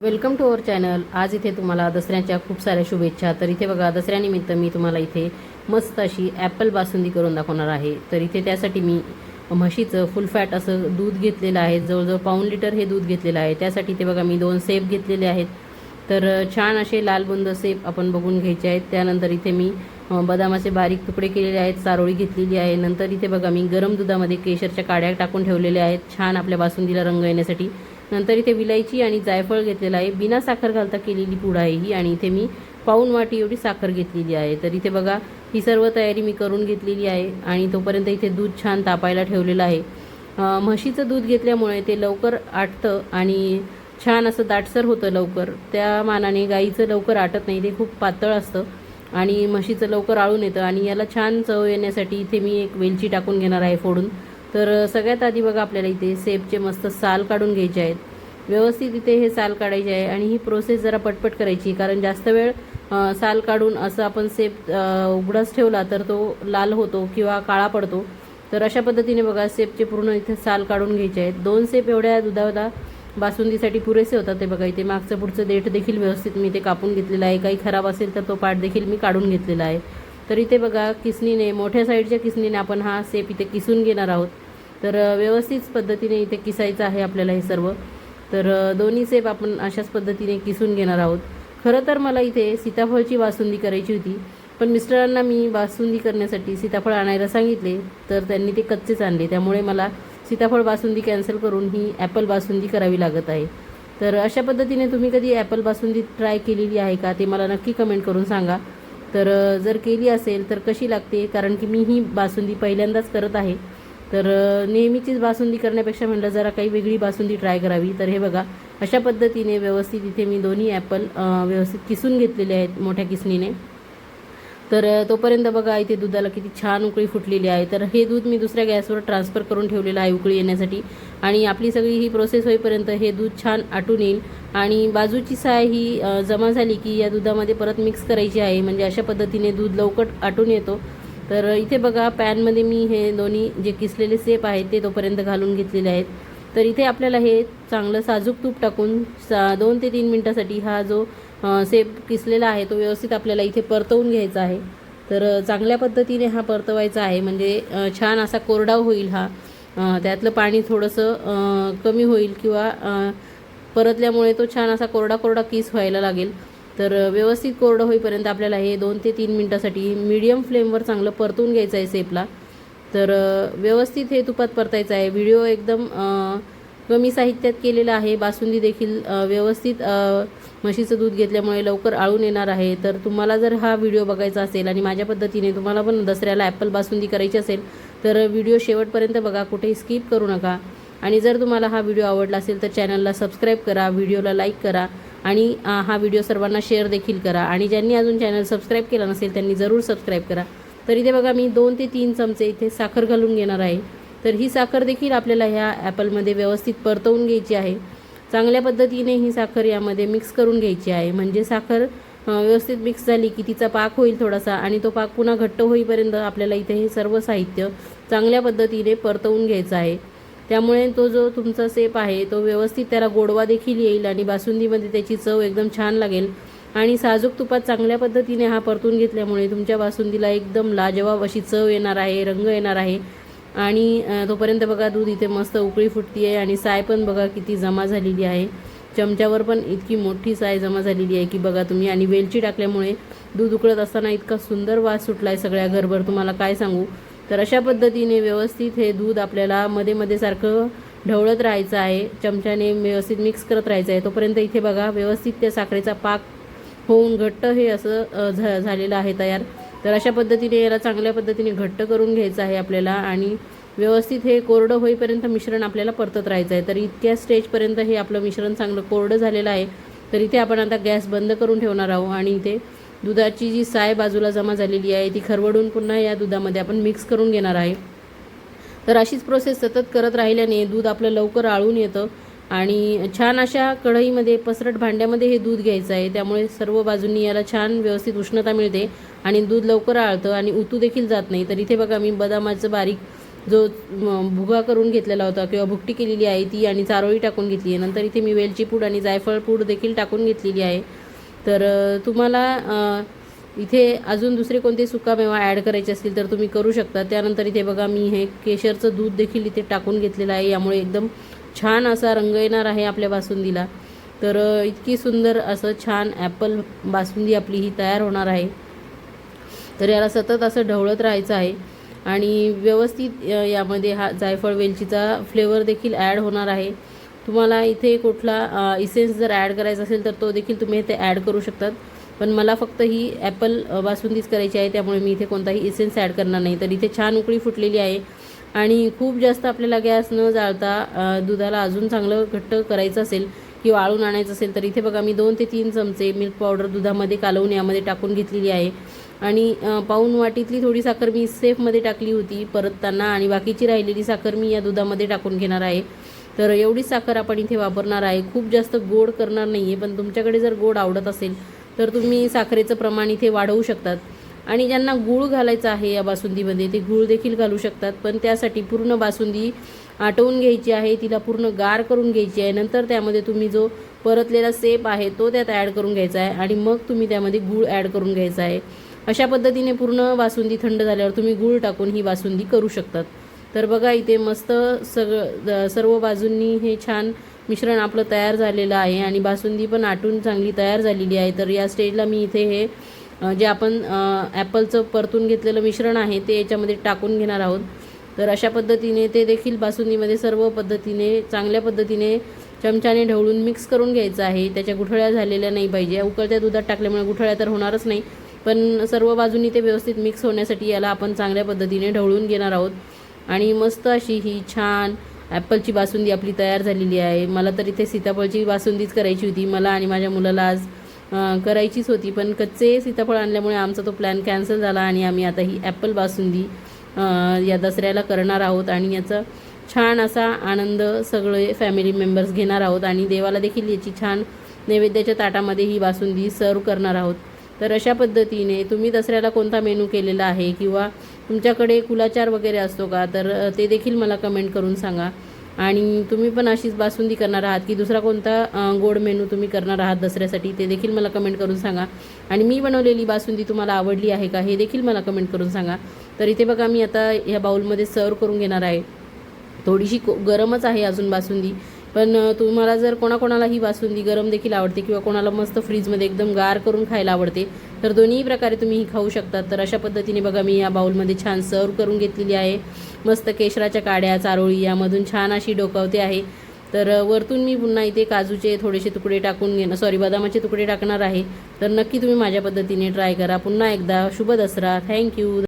Welcome to our channel आज इथे तुम्हाला दसऱ्याच्या खूप साऱ्या शुभेच्छा. तर इथे बघा दसऱ्यानिमित्त मी तुम्हाला इथे मस्त अशी ॲपल बासुंदी करून दाखवणार आहे. तर इथे त्यासाठी मी म्हशीचं फुल फॅट असं दूध घेतलेलं आहे. जवळजवळ पाऊण लिटर हे दूध घेतलेलं आहे. त्यासाठी ते बघा मी दोन सेप घेतलेले आहेत. तर छान असे लालबुंद सेप आपण बघून घ्यायचे आहेत. त्यानंतर इथे मी बदामाचे बारीक तुकडे केलेले आहेत. चारोळी घेतलेली आहे. नंतर इथे बघा मी गरम दुधामध्ये केशरच्या काड्या टाकून ठेवलेल्या आहेत. छान आपल्या बासुंदीला रंग येण्यासाठी. नंतर इथे विलायची आणि जायफळ घेतलेलं आहे. बिना साखर घालता केलेली पूड आहे ही आणि इथे मी पाऊन वाटी एवढी साखर घेतलेली आहे. तर इथे बघा ही सर्व तयारी मी करून घेतलेली आहे आणि तोपर्यंत इथे दूध छान तापायला ठेवलेलं आहे. म्हशीचं दूध घेतल्यामुळे ते लवकर आटतं आणि छान असं दाटसर होतं लवकर. त्या मानाने गाईचं लवकर आटत नाही ते खूप पातळ असतं आणि म्हशीचं लवकर आळून येतं आणि याला छान चव येण्यासाठी इथे मी एक वेलची टाकून घेणार आहे फोडून. तर सगळ्यात आधी बघा आपल्याला इथे सेबचे मस्त साल काढून घ्यायचे आहेत. व्यवस्थित इथे हे साल काढायचे आहे आणि ही प्रोसेस जरा पटपट करायची कारण जास्त वेळ साल काढून असं आपण सेप उघडाच ठेवला तर तो लाल होतो किंवा काळा पडतो. तर अशा पद्धतीने बघा सेपचे पूर्ण इथे साल काढून घ्यायचे आहेत. दोन सेप एवढ्या दुधाला बासुंदीसाठी पुरेसे होतात ते बघा. इथे मागचं पुढचं देठ देखील व्यवस्थित मी ते कापून घेतलेलं आहे. काही खराब असेल तर तो पाठ देखील मी काढून घेतलेला आहे. तर इथे बघा किसनीने मोठ्या साईडच्या किसनीने आपण हा सेप इथे किसून घेणार आहोत. तर व्यवस्थित पद्धतीने इथे किसायचं आहे आपल्याला हे सर्व. तर दोन्ही सेप आपण अशाच पद्धतीने किसून घेणार आहोत. खरं तर मला इथे सीताफळची बासुंदी करायची होती पण मिस्टरांना मी बासुंदी करण्यासाठी सीताफळ आणायला सांगितले तर त्यांनी ते कच्चेच आणले. त्यामुळे मला सीताफळ बासुंदी कॅन्सल करून ही ॲपल बासुंदी करावी लागत आहे. तर अशा पद्धतीने तुम्ही कधी ॲपल बासुंदी ट्राय केलेली आहे का ते मला नक्की कमेंट करून सांगा. तर जर केली असेल तर कशी लागते कारण की मी ही बासुंदी पहिल्यांदाच करत आहे. तर नेहमीचीच बासुंदी करण्यापेक्षा म्हटलं जरा काही वेगळी बासुंदी ट्राय करावी. तर हे बघा अशा पद्धतीने व्यवस्थित इथे मी दोन्ही ॲपल व्यवस्थित किसून घेतलेले आहेत मोठ्या किसणीने. तर तोपर्यंत बघा इथे दुधाला किती छान उकळी फुटलेली आहे. तर हे दूध मी दुसऱ्या गॅसवर ट्रान्सफर करून ठेवलेलं आहे उकळी येण्यासाठी. आणि आपली सगळी ही प्रोसेस होईपर्यंत हे दूध छान आटून येईल. आणि बाजूची साय ही जमा झाली की या दुधामध्ये परत मिक्स करायची आहे. म्हणजे अशा पद्धतीने दूध लवकर आटून येतो. तर इथे बघा पॅनमध्ये मी हे दोन्ही जे किसलेले सेप आहेत ते तोपर्यंत घालून घेतलेले आहेत. तर इथे आपल्याला हे चांगलं साजूक तूप टाकून सा दोन ते तीन मिनटासाठी हा जो सेप किसलेला आहे तो व्यवस्थित आपल्याला इथे परतवून घ्यायचा आहे. तर चांगल्या पद्धतीने हा परतवायचा आहे म्हणजे छान असा कोरडा होईल हा. त्यातलं पाणी थोडंसं कमी होईल किंवा परतल्यामुळे तो छान असा कोरडा कोरडा किस व्हायला लागेल. तर व्यवस्थित कोरडं होईपर्यंत आपल्याला हे दोन ते तीन मिनटासाठी मीडियम फ्लेमवर चांगलं परतून घ्यायचं आहे सेपला तर व्यवस्थित हे तुपात परतायचं आहे. व्हिडिओ एकदम कमी साहित्यात केलेला आहे. बासुंदी देखील व्यवस्थित म्हशीचं दूध घेतल्यामुळे लवकर आळून येणार आहे. तर तुम्हाला जर हा व्हिडिओ बघायचा असेल आणि माझ्या पद्धतीने तुम्हाला पण दसऱ्याला ॲपल बासुंदी करायची असेल तर व्हिडिओ शेवटपर्यंत बघा. कुठेही स्किप करू नका. आणि जर तुम्हाला हा व्हिडिओ आवडला असेल तर चॅनलला सबस्क्राईब करा. व्हिडिओला लाईक करा. आणि हा व्हिडिओ सर्वांना शेअर देखील करा. आणि ज्यांनी अजून चॅनल सबस्क्राईब केला नसेल त्यांनी जरूर सबस्क्राईब करा. तर इथे बघा मी दोन ते तीन चमचे इथे साखर घालून घेणार आहे. तर ही साखर देखील आपल्याला ह्या ॲपलमध्ये व्यवस्थित परतवून घ्यायची आहे. चांगल्या पद्धतीने ही साखर यामध्ये मिक्स करून घ्यायची आहे. म्हणजे साखर व्यवस्थित मिक्स झाली की तिचा पाक होईल थोडासा आणि तो पाक पुन्हा घट्ट होईपर्यंत आपल्याला इथे हे सर्व साहित्य चांगल्या पद्धतीने परतवून घ्यायचं आहे. त्यामुळे तो जो तुमचा सेप आहे तो व्यवस्थित त्याला गोडवा देखील येईल आणि बासुंदीमध्ये त्याची चव एकदम छान लागेल. आणि साजूक तुपात चांगल्या पद्धतीने हा परतून घेतल्यामुळे तुमच्या बासुंदीला एकदम लाजवाब अशी चव येणार आहे रंग येणार आहे. आणि तोपर्यंत बघा दूध इथे मस्त उकळी फुटती आहे आणि साय पण बघा किती जमा झालेली आहे. चमच्यावर पण इतकी मोठी साय जमा झालेली आहे की बघा तुम्ही आणि वेलची टाकल्यामुळे दूध उकळत असताना इतका सुंदर वास सुटला आहे सगळ्या घरभर. तुम्हाला काय सांगू? तर अशा पद्धतीने व्यवस्थित हे दूध आपल्याला मध्ये मध्ये सारखं ढवळत राहायचं आहे. चमच्याने व्यवस्थित मिक्स करत राहायचं आहे. तोपर्यंत इथे बघा व्यवस्थित त्या साखरेचा पाक होऊन घट्ट हे असं झा झालेलं आहे तयार. तर अशा पद्धतीने याला चांगल्या पद्धतीने घट्ट करून घ्यायचं आहे आपल्याला आणि व्यवस्थित हे कोरडं होईपर्यंत मिश्रण आपल्याला परतत राहायचं आहे. तर इतक्या स्टेजपर्यंत हे आपलं मिश्रण चांगलं कोरडं झालेलं आहे. तर इथे आपण आता गॅस बंद करून ठेवणार आहोत आणि इथे दुधाची जी साय बाजूला जमा झालेली आहे ती खरवडून पुन्हा या दुधामध्ये आपण मिक्स करून घेणार आहे. तर अशीच प्रोसेस सतत करत राहिल्याने दूध आपलं लवकर आळून येतं आणि छान अशा कढईमध्ये पसरट भांड्यामध्ये हे दूध घ्यायचं आहे. त्यामुळे सर्व बाजूंनी याला छान व्यवस्थित उष्णता मिळते आणि दूध लवकर आळतं आणि उतू देखील जात नाही. तर इथे बघा मी बदामाचं बारीक जो भुगा करून घेतलेला होता किंवा भुकटी केलेली आहे ती आणि चारोळी टाकून घेतली आहे. नंतर इथे मी वेलची पूड आणि जायफळ पूड देखील टाकून घेतलेली आहे. तर तुम्हाला इथे अजून दुसरे कोणते सुकामेवा ॲड करायचे असतील तर तुम्ही करू शकता. त्यानंतर इथे बघा मी हे केशरचं दूध देखील इथे टाकून घेतलेलं आहे. यामुळे एकदम छान असा रंग येणार आहे आपल्या बासुंदीला. तर इतकी सुंदर असं छान ॲपल बासुंदी आपली ही तयार होणार आहे. तर याला सतत असं ढवळत राहायचं आहे. आणि व्यवस्थित यामध्ये हा जायफळ वेलचीचा फ्लेवर देखील ॲड होणार आहे. तुम्हाला इथे कुठला इसेन्स जर ॲड करायचा असेल तर तो देखील तुम्ही इथे ॲड करू शकतात. पण मला फक्त ही ॲपल बासुंदीच करायची आहे त्यामुळे मी इथे कोणताही इसेन्स ॲड करणार नाही. तर इथे छान उकळी फुटलेली आहे आणि खूप जास्त आपल्याला गॅस न जाळता दुधाला अजून चांगलं घट्ट करायचं असेल किंवा वाळून आणायचं असेल तर इथे बघा मी दोन ते तीन चमचे मिल्क पावडर दुधामध्ये कालवून यामध्ये टाकून घेतलेली आहे. आणि पाऊन पाऊण वाटीतली थोडी साखर मी सेफमध्ये टाकली होती परतताना आणि बाकीची राहिलेली साखर मी या दुधामध्ये टाकून घेणार आहे. तर एवढीच साखर आपण इथे वापरणार आहे. खूप जास्त गोड करणार नाही आहे पण तुमच्याकडे जर गोड आवडत असेल तर तुम्ही साखरेचं प्रमाण इथे वाढवू शकतात. आणि ज्यांना गूळ घालायचं आहे या बासुंदीमध्ये ते गूळ देखील घालू शकतात. पण त्यासाठी पूर्ण बासुंदी आटवून घ्यायची आहे तिला पूर्ण गार करून घ्यायची आहे. नंतर त्यामध्ये तुम्ही जो परतलेला सेप आहे तो त्यात ॲड करून घ्यायचा आहे. आणि मग तुम्ही त्यामध्ये गूळ ॲड करून घ्यायचा आहे. अशा पद्धतीने पूर्ण बासुंदी थंड झाल्यावर तुम्ही गूळ टाकून ही बासुंदी करू शकतात. तर बघा इथे मस्त सगळं सर्व बाजूंनी हे छान मिश्रण आपलं तयार झालेलं आहे आणि बासुंदी पण आटून चांगली तयार झालेली आहे. तर या स्टेजला मी इथे हे जे आपण ॲपलचं परतून घेतलेलं मिश्रण आहे ते याच्यामध्ये टाकून घेणार आहोत. तर अशा पद्धतीने ते देखील बासुंदीमध्ये सर्व पद्धतीने चांगल्या पद्धतीने चमच्याने ढवळून मिक्स करून घ्यायचं आहे. त्याच्या गुठळ्या झालेल्या नाही पाहिजे. उकळत्या दुधात टाकल्यामुळे गुठळ्या तर होणारच नाही. पण सर्व बाजूंनी ते व्यवस्थित मिक्स होण्यासाठी याला आपण चांगल्या पद्धतीने ढवळून घेणार आहोत. आणि मस्त अशी ही छान ॲपलची बासुंदी आपली तयार झालेली आहे. मला तर इथे सीताफळची बासुंदीच करायची होती. मला आणि माझ्या मुलाला आज करायचीच होती. पण कच्चे सीताफळ आणल्यामुळे आमचा तो प्लॅन कॅन्सल झाला आणि आम्ही आता ही ॲपल बासुंदी या दसऱ्याला करणार आहोत आणि याचा छान असा आनंद सगळे फॅमिली मेंबर्स घेणार आहोत आणि देवाला देखील याची छान नैवेद्याच्या ताटामध्ये ही बासुंदी सर्व करणार आहोत. तर अशा पद्धतीने तुम्ही दसऱ्याला कोणता मेनू केलेला आहे किंवा तुमच्याकडे कुलाचार वगैरे असतो का? तर ते देखील मला कमेंट करून सांगा. आणि तुम्ही पण अशीच बासुंदी करणार आहात की दुसरा कोणता गोड मेनू तुम्ही करणार आहात दसऱ्यासाठी ते देखील मला कमेंट करून सांगा. आणि मी बनवलेली बासुंदी तुम्हाला आवडली आहे का हे देखील मला कमेंट करून सांगा. तर इथे बघा मी आता ह्या बाउलमध्ये सर्व करून घेणार आहे. थोडीशी गरमच आहे अजून बासुंदी. पण तुम्हाला जर कोणाकोणाला ही बासुंदी गरम देखील आवडते किंवा कोणाला मस्त फ्रीजमध्ये एकदम गार करून खायला आवडते तर दोन्ही प्रकारे तुम्ही ही खाऊ शकतात. तर अशा पद्धतीने बघा मी या बाऊलमध्ये छान सर्व करून घेतलेली आहे. मस्त केशराच्या काड्या चारोळी यामधून छान अशी डोकावते आहे. तर वरतून मी पुन्हा इथे काजूचे थोडेसे तुकडे टाकून घेणं सॉरी बदामाचे तुकडे टाकणार आहे. तर नक्की तुम्ही माझ्या पद्धतीने ट्राय करा. पुन्हा एकदा शुभ दसरा. थँक्यू